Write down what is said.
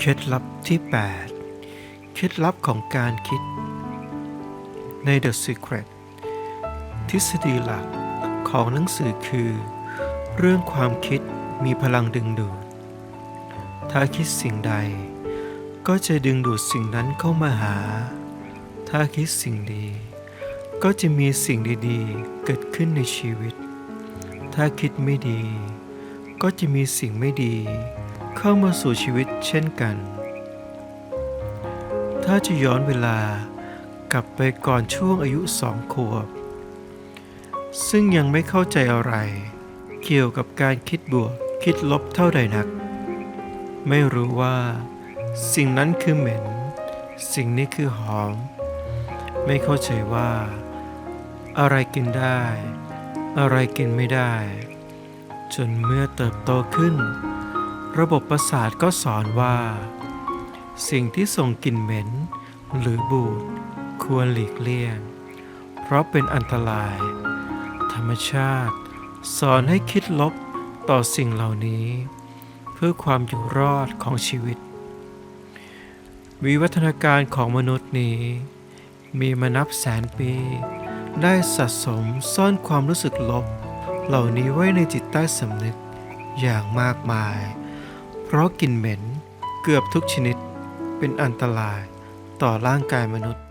เคล็ดลับที่ 8 เคล็ดลับของการคิด ใน The Secret ทฤษฎีหลักของหนังสือคือ เรื่องความคิดมีพลังดึงดูด ถ้าคิดสิ่งใด ก็จะดึงดูดสิ่งนั้นเข้ามาหา ถ้าคิดสิ่งดี ก็จะมีสิ่งดีๆ เกิดขึ้นในชีวิต ถ้าคิดไม่ดี ก็จะมีสิ่งไม่ดี เข้ามาสู่ชีวิตเช่นกัน ถ้าจะย้อนเวลากลับไปก่อนช่วงอายุสองขวบ ซึ่งยังไม่เข้าใจอะไร เกี่ยวกับการคิดบวกคิดลบเท่าใดนัก ไม่รู้ว่า สิ่งนั้นคือเหม็น สิ่งนี้คือหอม ไม่เข้าใจว่า อะไรกินได้ อะไรกินไม่ได้ จนเมื่อเติบโตขึ้น ระบบประสาทก็สอนว่า สิ่งที่ส่งกลิ่นเหม็น หรือบูดควรหลีกเลี่ยง เพราะเป็นอันตราย ธรรมชาติ สอนให้คิดลบต่อสิ่งเหล่านี้ เพื่อความอยู่รอดของชีวิต วิวัฒนาการของมนุษย์นี้ มีมานับแสนปี ได้สะสมซ่อนความรู้สึกลบ เหล่านี้ไว้ในจิตใต้สำนึกอย่างมากมาย เพราะกลิ่นเหม็นเกือบทุกชนิดเป็นอันตรายต่อร่างกายมนุษย์